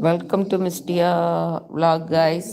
Welcome to மிஸ்டியா vlog guys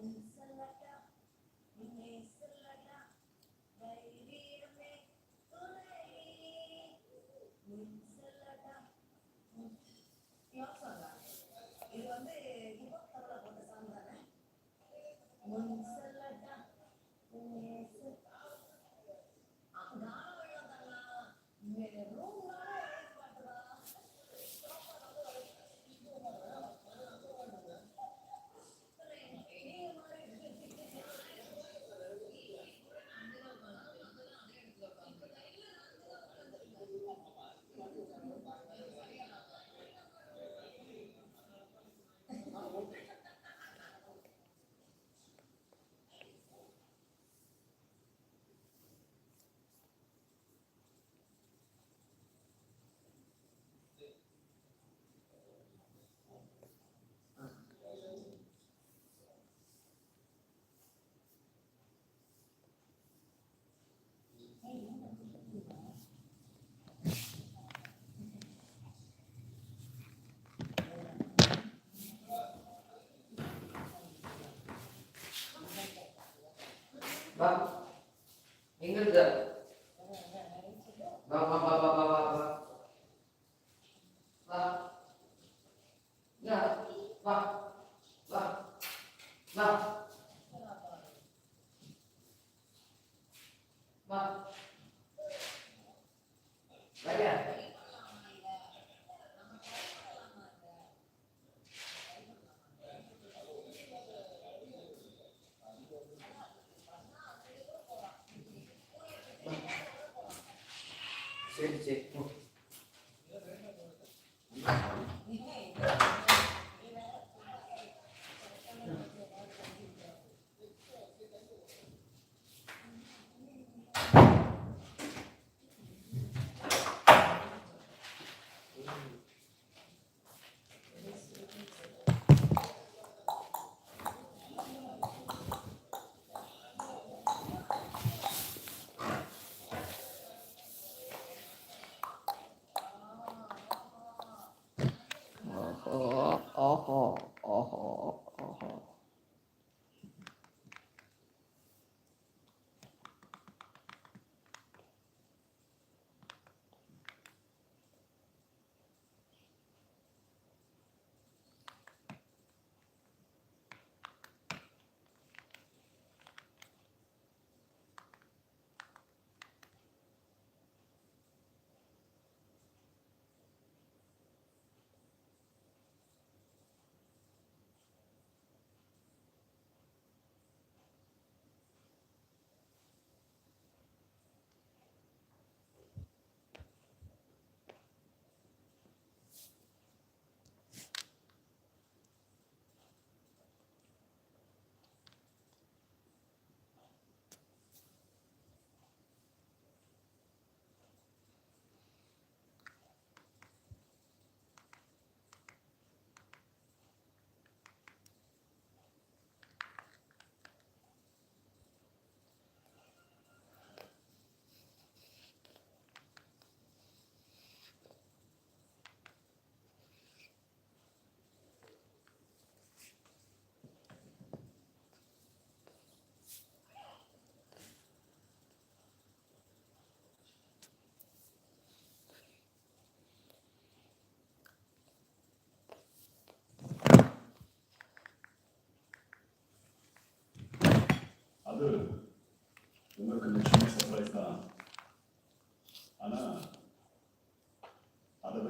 Hum. Amen. 行行，嗯。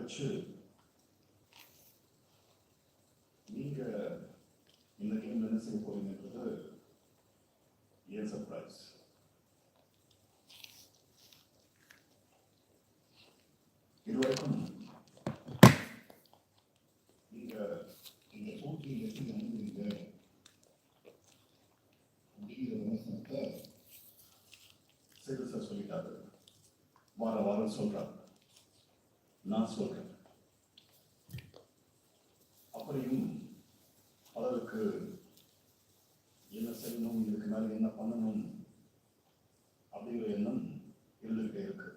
வச்சு நீங்க இந்த கேம்ல என்ன செய்ய போறீங்கன்றது ஏன் சர்ப்ரைஸ் இதுவரைக்கும் நீங்க இந்த போட்டியில் எப்படி அணுகுறீங்க அப்படிங்கிற விமர்சனத்தை சேது சார் சொல்லிட்டாரு. வார வாரம் சொல்றாரு. நான் சொல்றேன். அப்படியும் பலருக்கு என்ன செய்யணும் இதுக்கு மேலே என்ன பண்ணணும் அப்படிங்கிற எண்ணம் இருந்துகிட்டே இருக்கு.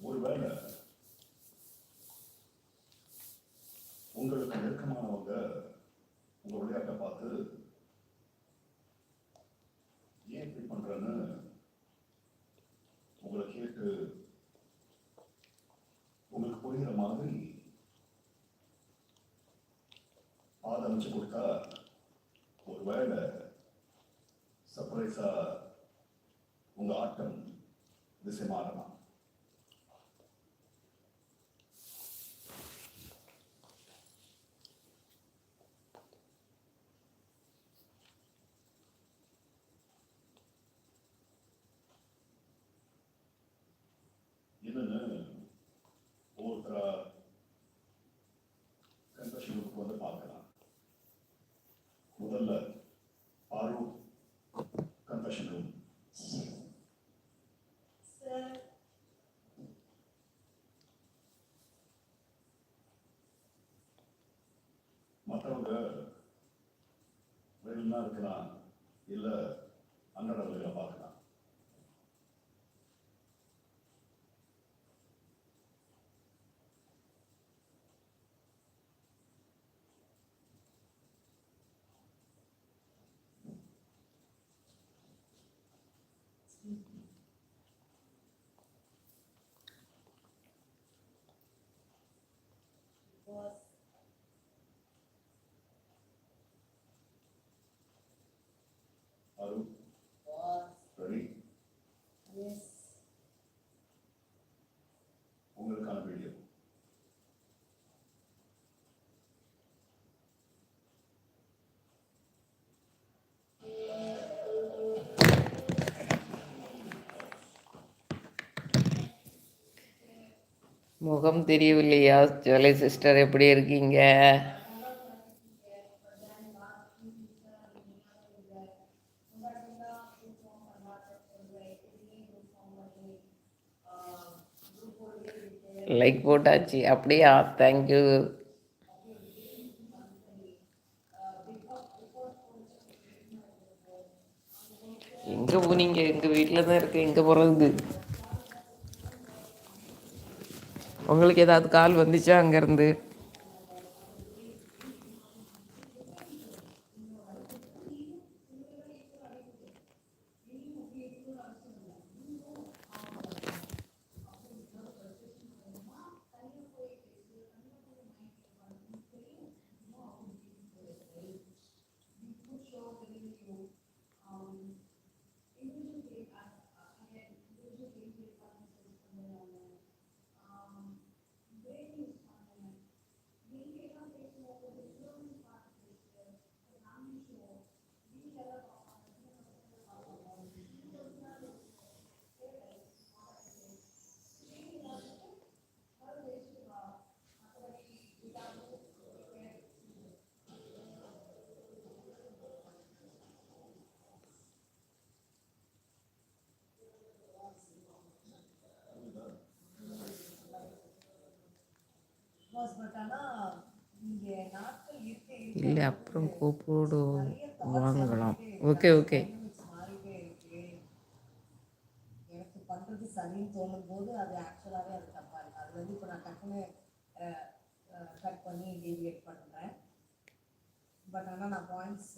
ஒருவேளை உங்களுக்கு நெருக்கமானவங்க உங்க விளையாட்டை பார்த்து ஏன் இப்படி பண்றேன்னு உங்களை கேட்டு உங்களுக்கு புரியுற மாதிரி பாதை அமைச்சு கொடுத்தா ஒருவேளை சர்ப்ரைஸா உங்க ஆட்டம் திசை மாறலாம். or. ரெடி எஸ் உங்களுக்கான வீடியோ முகம் தெரியவில்லையா? ஜோலை சிஸ்டர் எப்படி இருக்கீங்க? லைக் போட்டாச்சு. அப்படியா தேங்க்யூ எங்கே போனீங்க எங்கள் வீட்டில் தான் இருக்கு. எங்கே போகிறதுக்கு உங்களுக்கு ஏதாவது கால் வந்துச்சா அங்கேருந்து பாஸ் பட் ஆனா இங்க நாட்கள் இருக்க இருக்க இல்லை அப்புறம் கூப்பிடு வாங்கலாம். ஓகே ஓகே dynamics எனக்கு பண்றது சரின்னு தோணும் போது அது ஆக்சுவலாகவே அது தப்பாக இருக்கு. அது வந்து இப்போ நான் டக்குன்னு கட் பண்ணி டீவியேட் பண்ணுறேன் பட் ஆனால் நான் பாயிண்ட்ஸ்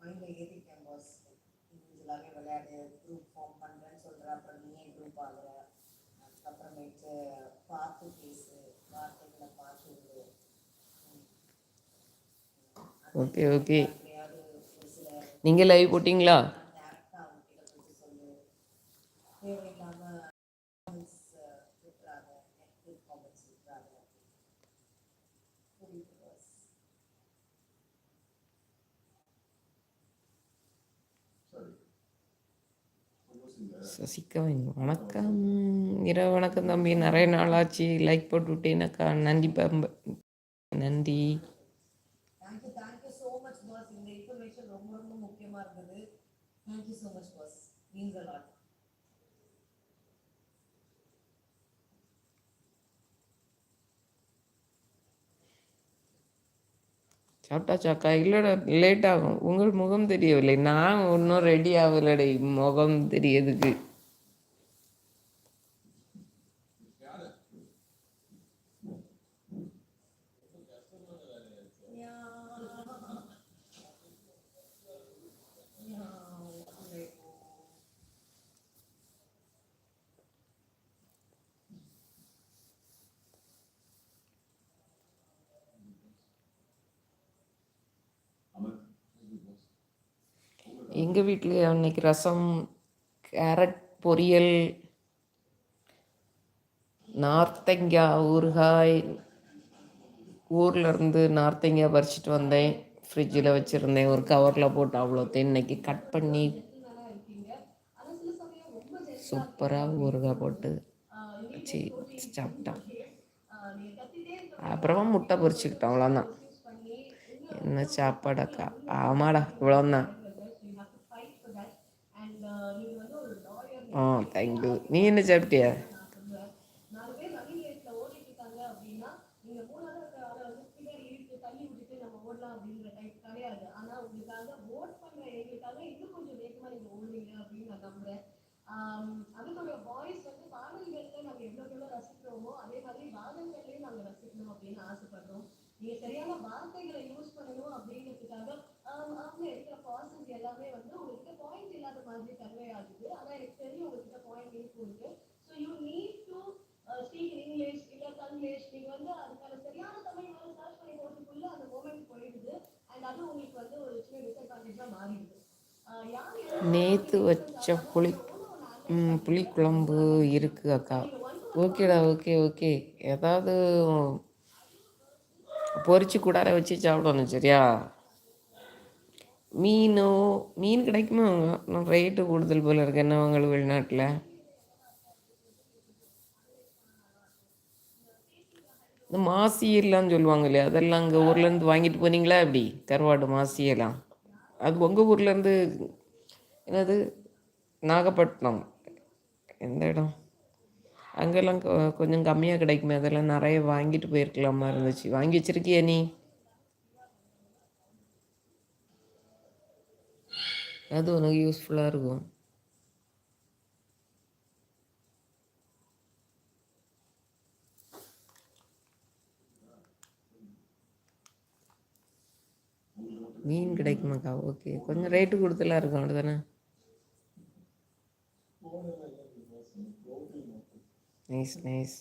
மைண்ட்ல ஏத்திட்டேன் பாஸ் இண்டிவிஜுவலாகவே விளையாடு குரூப் ஃபார்ம் பண்ணுறேன்னு சொல்கிறேன் அப்புறம் நீ ஏன் குரூப் ஆகுற. அதுக்கப்புறமேட்டு பார்த்து பேசு. வார்த்தைகளை பார்த்து ஓகே ஓகே. நீங்கள் லைவ் போட்டிங்களா? சசிகவன் வணக்கம். இரவு வணக்கம் தம்பி. நிறைய நாளாச்சு லைக் போட்டு விட்டேனாக்கா நந்தி பம்ப நந்தி இந்த இன்ஃபர்மேஷன் ரொம்ப ரொம்ப முக்கியமாக இருந்தது. Thank you so much boss means a lot lot சாப்பிட்டாச்சாக்கா? இல்லைடா லேட் ஆகும். உங்கள் முகம் தெரியவில்லை. நான் ஒன்றும் ரெடி ஆகலடை. முகம் தெரியதுக்கு எங்கள் வீட்டில் அன்னைக்கு ரசம் கேரட் பொரியல் நார்த்தங்காய் ஊறுகாய் ஊர்லேருந்து நார்த்தங்காய் பறிச்சிட்டு வந்தேன். ஃப்ரிட்ஜில் வச்சுருந்தேன். ஒரு கவரில் போட்டு அவ்வளோத்தையும் இன்னைக்கு கட் பண்ணி சூப்பராக ஊறுகாய் போட்டு வச்சு சாப்பிட்டோம் அப்புறமா முட்டை பொறிச்சுக்கிட்டோம் அவ்வளோதான் என்ன சாப்பாடாக்கா? ஆமாடா இவ்வளோதான் ஆ தேங்க்யூ நீ என்ன சாப்பிட்டியா? நாலு பேர் ஓடிட்டு இருக்காங்க அப்படின்னா நீங்க வந்து தள்ளி விட்டுட்டு நம்ம ஓடலாம் டைப் கிடையாது ஆனா உங்களுக்காக ஓட் பண்ற எங்களுக்காக கொஞ்சம் நீங்க அப்படின்னு நான் நம்புறேன் வந்து பாடல்கள்ல நாங்க எவ்வளவு எவ்வளவு ரசிக்கிறோமோ அதே மாதிரி வாதங்கள்லயும் நாங்க ரசிக்கணும் அப்படின்னு ஆசைப்படுறோம் நீங்க சரியான வார்த்தைகளை யூஸ் பண்ணணும் அப்படிங்கிறதுக்காக ஆம், அவங்க இருக்கிற நேற்று வச்ச புளி புளிக்குழம்பு இருக்கு அக்கா. ஓகேடா ஓகே ஓகே. ஏதாவது பொரிச்சு கூடார வச்சு சாப்பிடணும் சரியா? மீனோ மீன் கிடைக்குமா நான் ரேட்டு கூடுதல் போல் இருக்கு. என்ன வாங்கல் வெளிநாட்டில்? இந்த மாசியெல்லாம் சொல்லுவாங்க இல்லையா? அதெல்லாம் அங்கே ஊர்லேருந்து வாங்கிட்டு போனீங்களா எப்படி? கருவாடு மாசியெல்லாம். அது உங்கள் ஊர்லேருந்து என்னது? நாகப்பட்டினம். எந்த இடம்? அங்கெல்லாம் கொஞ்சம் கம்மியாக கிடைக்குமே. அதெல்லாம் நிறைய வாங்கிட்டு போயிருக்கலாமா இருந்துச்சு. வாங்கி வச்சிருக்கியா நீ? அது உனக்கு யூஸ்ஃபுல்லாக இருக்கும். மீன் கிடைக்குமாக்கா? ஓகே கொஞ்சம் ரேட்டு கொடுத்துலாம் இருக்கும். அவ்வளோதானே நைஸ் நைஸ்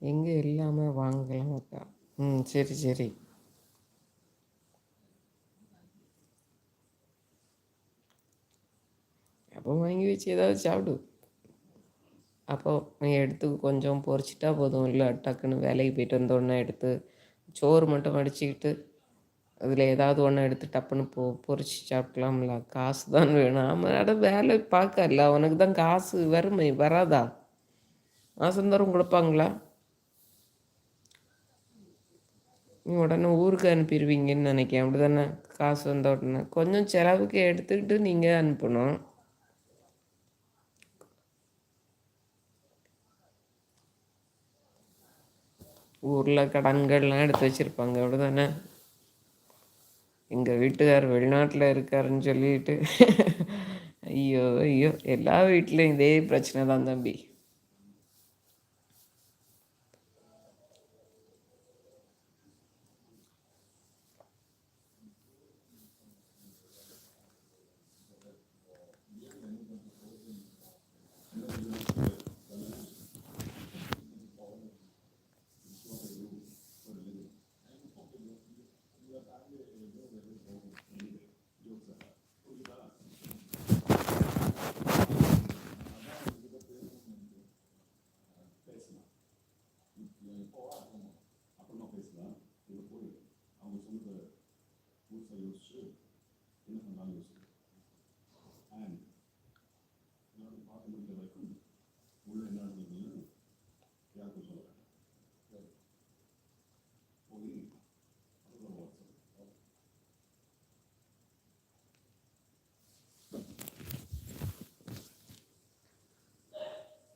எங்கே இல்லாமல் வாங்கலாம் அக்கா ம் சரி சரி. அப்போ வாங்கி வச்சு ஏதாவது சாப்பிடு அப்போ எடுத்து கொஞ்சம் பொறிச்சிட்டா போதும் இல்லை டக்குன்னு வேலைக்கு போயிட்டு வந்தோடனே எடுத்து சோறு மட்டும் வடிச்சுக்கிட்டு அதில் ஏதாவது ஒன்று எடுத்து டப்புன்னு பொ பொறிச்சு சாப்பிட்லாம்ல காசு தான் வேணும் ஆமாம் அட வேலை பார்க்கல உனக்கு தான் காசு வறுமை வராதா மாதந்தோறும் கொடுப்பாங்களா நீ உடனே ஊருக்கு அனுப்பிடுவீங்கன்னு நினைக்கிறேன் அப்படி தானே காசு வந்த உடனே கொஞ்சம் செலவுக்கு எடுத்துக்கிட்டு நீங்கள் அனுப்பணும் ஊரில் கடன்கள்லாம் எடுத்து வச்சுருப்பாங்க அப்படி தானே எங்கள் வீட்டுக்கார் வெளிநாட்டில் இருக்காருன்னு சொல்லிட்டு. ஐயோ ஐயோ எல்லா வீட்லேயும் இதே பிரச்சனை தான் தம்பி.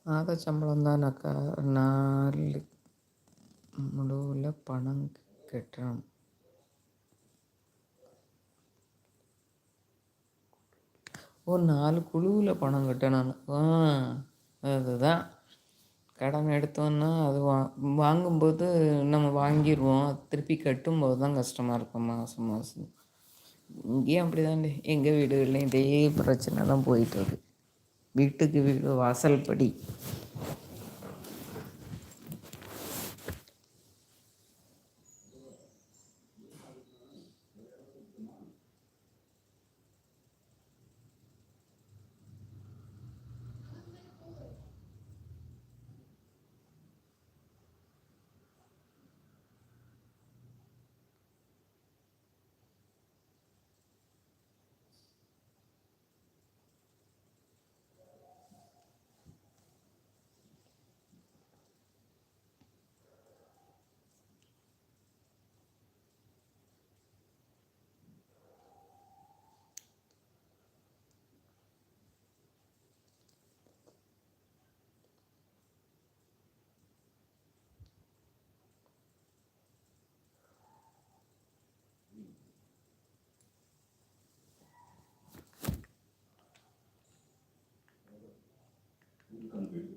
மாத சம்பளம் தானக்கா நாலு முழுவில் பணம் கட்டணும் ஓ நாலு குழுவில் பணம் கட்டணும் அதுதான். கடன் எடுத்தோன்னா அது வா வாங்கும்போது நம்ம வாங்கிடுவோம் திருப்பி கட்டும்போது தான் கஷ்டமாக இருக்கும் மாதம் மாதம் இங்கேயும் அப்படி தாண்டி எங்கள் வீடுகள்லையும் இதே பிரச்சனை தான் போயிட்டு இருக்கு. வீட்டுக்கு வீடு வாசல்படி. 우리가 왜